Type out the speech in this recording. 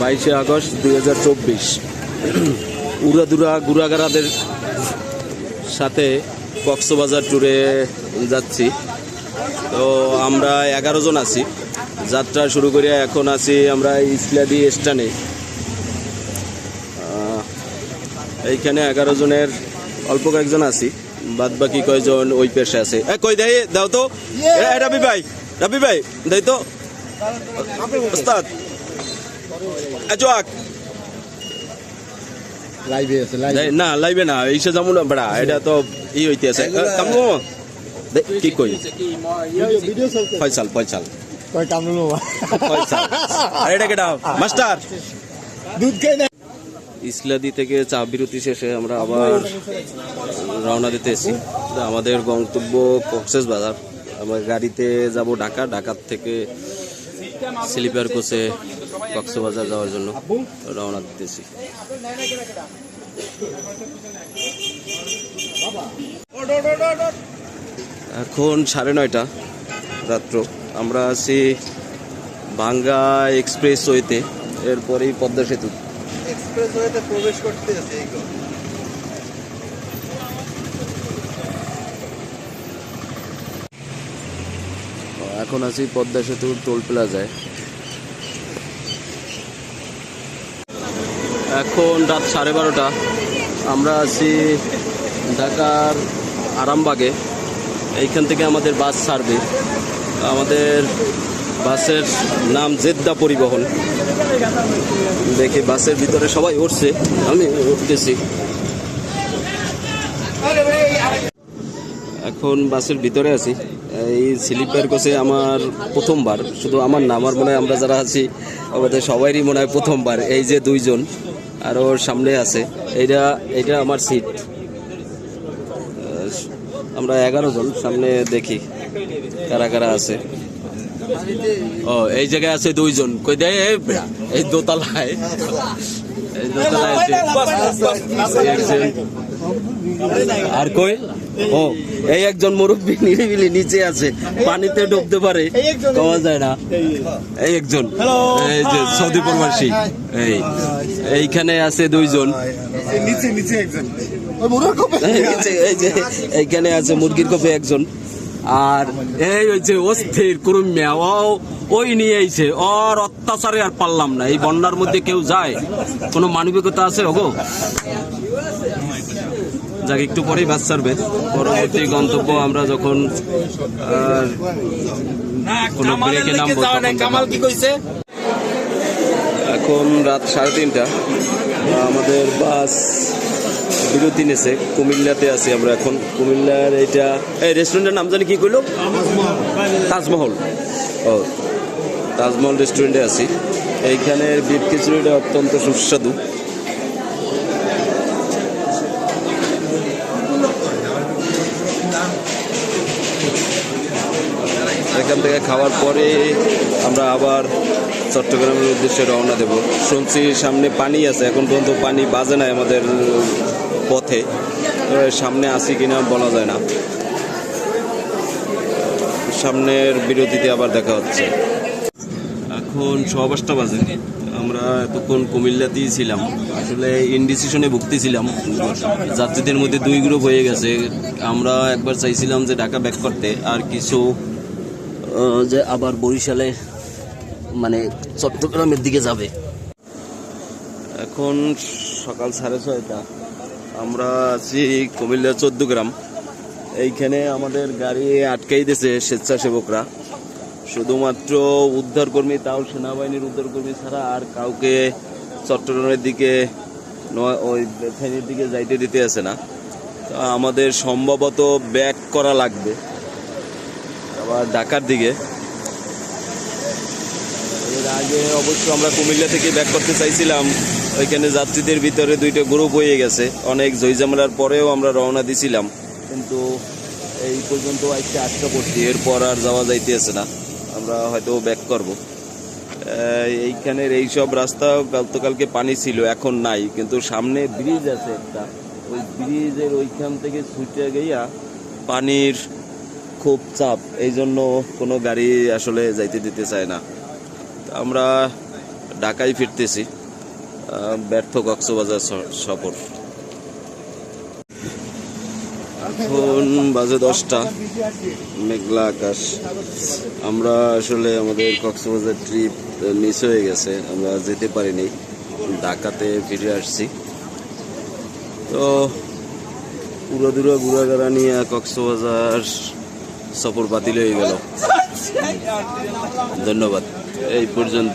বাইশে আগস্ট দুই হাজার চব্বিশ। উড়াদুরা গুড়াগারাদের সাথে কক্সবাজার ট্যুরে যাচ্ছি। তো আমরা এগারো জন আছি। যাত্রা শুরু করে এখন আছি আমরা ইসলাদি স্টানে এইখানে এগারো জনের অল্প কয়েকজন আছি। বাদ বাকি কয়জন ওই পেশে আছে। এ, কই দেয় দাও তো। রাবি ভাই রাবি ভাই, দেই তো। ওস্তাদ এ, লাইভে আছে লাইভে দেই- না এইসে যাব না বড়া এটা তো ই হইতে আছে কামু কি কই? ফয়সাল ফয়সাল। কয় কামড়লো ফয়সাল। আর এটা কেটা মাস্টার। দুধ খাই না। ইসলাদি থেকে চা বিরতি শেষে আমরা আবার রওনা দিতে এসেছি। আমাদের গন্তব্য কক্সেস বাজার। আমরা গাড়িতে যাব ঢাকা ঢাকার থেকে স্লিপার কোচে কক্সবাজার যাওয়ার জন্য রওনা দিতেছি। এখন সাড়ে নয়টা রাত্র। আমরা আছি ভাঙ্গা এক্সপ্রেস ওয়েতে এরপরেই পদ্মা সেতু। এক্সপ্রেস প্রবেশ করতে আছে এখন আছি পদ্মা সেতুর টোল প্লাজায়। এখন রাত সাড়ে বারোটা। আমরা আছি ঢাকার আরামবাগে। এইখান থেকে আমাদের বাস ছাড়বে। আমাদের বাসের নাম জেদ্দা পরিবহন। দেখি বাসের ভিতরে সবাই উঠছে। আমি উঠতেছি। এখন বাসের ভিতরে আছি। এই স্লিপার কোচে আমার প্রথমবার। শুধু আমার না আমার মনে হয় আমরা যারা আছি, আমাদের সবারই মনে হয় প্রথমবার। এই যে দুইজন। আর ওর সামনে আছে এইটা এইটা আমার সিট আমরা এগারো জন সামনে দেখি কারা কারা আছে ও এই জায়গায় আছে দুইজন কই দেয় এই দোতলায় এই দোতলায় আছে আর কই? ও এই একজন মুরব্বী নিরিবিলি নিচে আছে পানিতে ডুবতে পারে পাওয়া যায় না। এই। একজন। এই যে সৌদি প্রবাসী। এই এইখানে আছে দুইজন। নিচে নিচে একজন। ওই মুরার কপে। এই যে- এই যে এইখানে আছে মুরগির কপে একজন। আর এই হচ্ছে অস্থির কুরুমিয়া। ও ওই নিয়ে আইছে। ওর অত্যাচারে আর পারলাম না। এই বন্যার মধ্যে কেউ যায়? কোনো মানবিকতা আছে ওগো? যাক একটু পরেই বাস ছাড়বে। পরবর্তী গন্তব্য আমরা যখন আর, কোনো ব্রেকে নামবো তখন কি কইছে? এখন রাত সাড়ে তিনটা। আমাদের বাস বিরতি নেছে। কুমিল্লাতে আছি আমরা এখন। কুমিল্লার এইটা এই রেস্টুরেন্টের নাম জানি কি কইলো? তাজমহল। ও তাজমহল রেস্টুরেন্টে আছি। এইখানের বিফ খিচুড়িটা অত্যন্ত সুস্বাদু। এখান থেকে খাওয়ার পরে আমরা আবার চট্টগ্রামের উদ্দেশ্যে রওনা দেব। শুনছি সামনে পানি আছে, এখন পর্যন্ত পানি বাজে নাই আমাদের পথে। সামনে আসি কিনা বলা যায় না। সামনের বিরতিতে আবার দেখা হচ্ছে। এখন পাঁচটা বাজে। আমরা এতক্ষণ কুমিল্লাতেই ছিলাম। আসলে ইনডিসিশনে ভুগতেছিলাম। যাত্রীদের মধ্যে দুই গ্রুপ হয়ে গেছে। আমরা একবার চাইছিলাম যে ঢাকা ব্যাক করতে। আর কিছু যে আবার বরিশালে মানে চট্টগ্রামের দিকে যাবে। এখন সকাল সাড়ে ছয়টা। আমরা আছি কুমিল্লা চোদ্দ গ্রাম এইখানে আমাদের গাড়ি আটকাই দিয়েছে স্বেচ্ছাসেবকরা। শুধুমাত্র উদ্ধারকর্মী তাও সেনাবাহিনীর উদ্ধারকর্মী ছাড়া আর কাউকে চট্টগ্রামের দিকে ওই ফেনীর দিকে যাইতে দিতে আছে না। তা আমাদের সম্ভবত ব্যাক করা লাগবে। আবার ঢাকার দিকে। এর আগে অবশ্য আমরা কুমিল্লা থেকে ব্যাক করতে চাইছিলাম। ওইখানে যাত্রীদের ভিতরে দুইটা গ্রুপ হয়ে গেছে। অনেক জয়জামলার পরেও আমরা রওনা দিছিলাম। কিন্তু এই পর্যন্ত আজকে আটকা পড়ছি। এরপর আর যাওয়া যাইতেছে না। আমরা হয়তো ব্যাক করব। এইখানের এইসব রাস্তা গতকালকে পানি ছিল, এখন নাই। কিন্তু সামনে ব্রিজ আছে একটা। ওই ব্রিজের ওইখান থেকে ছুটে গিয়া পানির খুব চাপ এই জন্য কোনো গাড়ি আসলে যাইতে দিতে চায় না। আমরা ঢাকায় ফিরতেছি ব্যর্থ কক্সবাজার সফর। এখন বাজে দশটা, মেঘলা আকাশ। আমরা আসলে আমাদের কক্সবাজার ট্রিপ মিস হয়ে গেছে, আমরা যেতে পারিনি। ঢাকাতে ফিরে আসছি। তো পুরো দূরে ঘুরাঘুরা নিয়ে কক্সবাজার সফর বাতিল হয়ে গেল। ধন্যবাদ। এই পর্যন্ত